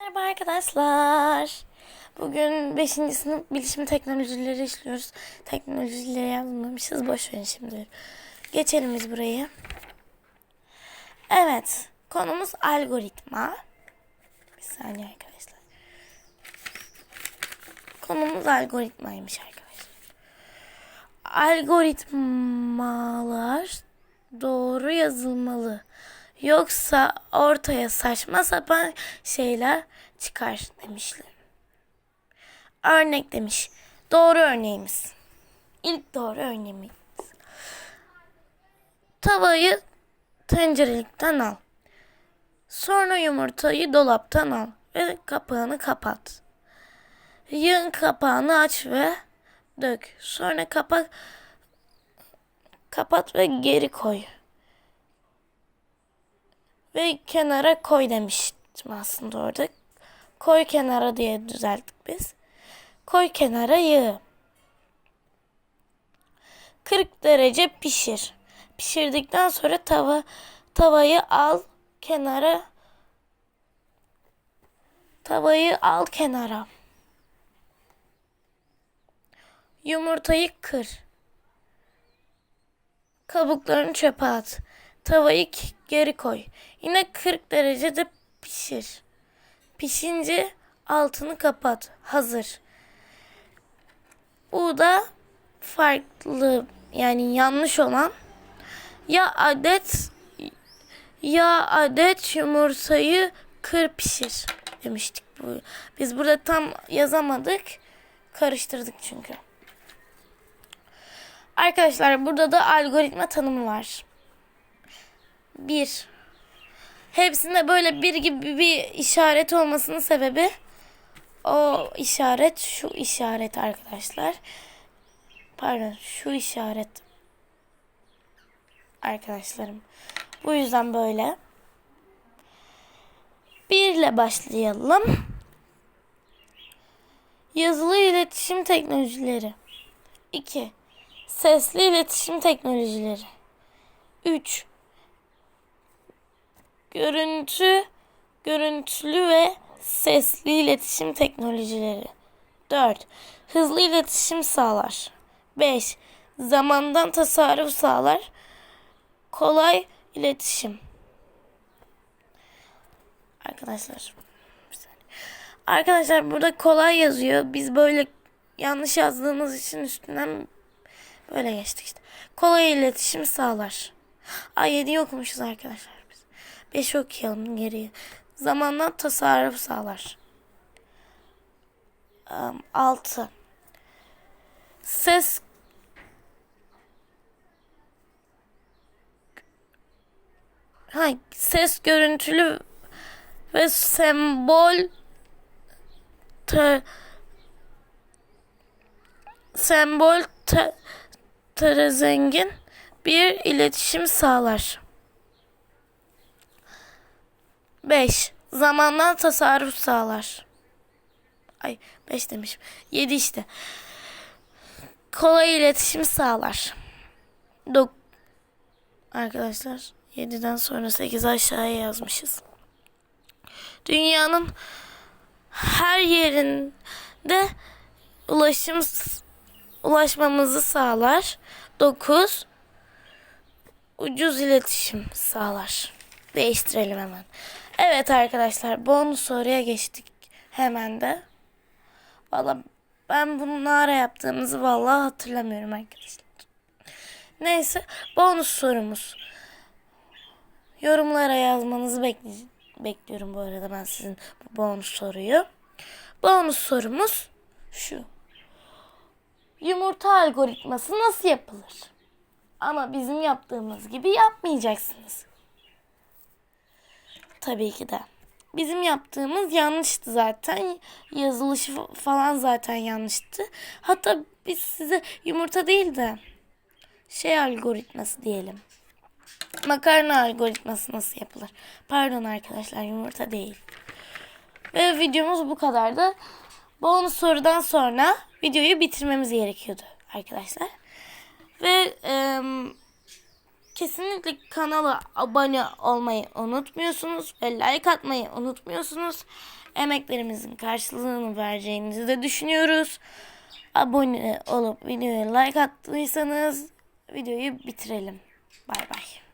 Merhaba arkadaşlar. Bugün 5. sınıf bilişim teknolojileri işliyoruz. Teknolojileri yazmamışız. Boş verin şimdi. Geçelim biz burayı. Evet. Konumuz algoritma. Bir saniye arkadaşlar. Konumuz algoritmaymış arkadaşlar. Algoritmalar doğru yazılmalı. Yoksa ortaya saçma sapan şeyler çıkar demişler. Örnek demiş. Doğru örneğimiz. İlk doğru örneğimiz. Tavayı tencerelikten al. Sonra yumurtayı dolaptan al ve kapağını kapat. Yığın kapağını aç ve dök. Sonra kapak kapat ve geri koy ve kenara koy demiştim aslında orada. Koy kenara diye düzelttik biz. Koy kenara yağı. 40 derece pişir. Pişirdikten sonra tava tavayı al kenara. Tavayı al kenara. Yumurtayı kır. Kabuklarını çöpe at. Tavayı geri koy. Yine 40 derecede pişir. Pişince altını kapat. Hazır. Bu da farklı yani yanlış olan ya adet ya adet yumurtayı kır pişir demiştik. Bu. Biz burada tam yazamadık. Karıştırdık çünkü. Arkadaşlar burada da algoritma tanımı var. Bir. Hepsinde böyle bir gibi bir işaret olmasının sebebi o işaret şu işaret arkadaşlar. Pardon şu işaret arkadaşlarım. Bu yüzden böyle. Bir ile başlayalım. Yazılı iletişim teknolojileri. 2. Sesli iletişim teknolojileri. 3 görüntü, görüntülü ve sesli iletişim teknolojileri. 4. Hızlı iletişim sağlar. 5. Zamandan tasarruf sağlar. Kolay iletişim. Arkadaşlar. Arkadaşlar burada kolay yazıyor. Biz böyle yanlış yazdığımız için üstünden böyle geçtik işte. Kolay iletişim sağlar. Ay 7'yi okumuşuz arkadaşlar. 5 okuyalım geriye. Zamandan tasarruf sağlar. 6. Ses ha, ses görüntülü ve sembol te, sembol te, te zengin bir iletişim sağlar. 5. Zamandan tasarruf sağlar. Ay 5 demişim. 7 işte. Kolay iletişim sağlar. Dok Arkadaşlar 7'den sonra 8 aşağıya yazmışız. Dünyanın her yerinde ulaşım ulaşmamızı sağlar. 9 ucuz iletişim sağlar. Değiştirelim hemen. Evet arkadaşlar bonus soruya geçtik hemen de. Valla ben bunu ne ara yaptığımızı vallahi hatırlamıyorum arkadaşlar. Neyse bonus sorumuz. Yorumlara yazmanızı bekli bekliyorum bu arada ben sizin bu bonus soruyu. Bonus sorumuz şu. Yumurta algoritması nasıl yapılır? Ama bizim yaptığımız gibi yapmayacaksınız. Tabii ki de. Bizim yaptığımız yanlıştı zaten. Yazılışı fa- falan zaten yanlıştı. Hatta biz size yumurta değil de şey algoritması diyelim. Makarna algoritması nasıl yapılır? Pardon arkadaşlar yumurta değil. Ve videomuz bu kadardı. Bonus sorudan sonra videoyu bitirmemiz gerekiyordu arkadaşlar. Ve eee Kesinlikle kanala abone olmayı unutmuyorsunuz ve like atmayı unutmuyorsunuz. emeklerimizin karşılığını vereceğinizi de düşünüyoruz. Abone olup videoya like attıysanız videoyu bitirelim. Bay bay.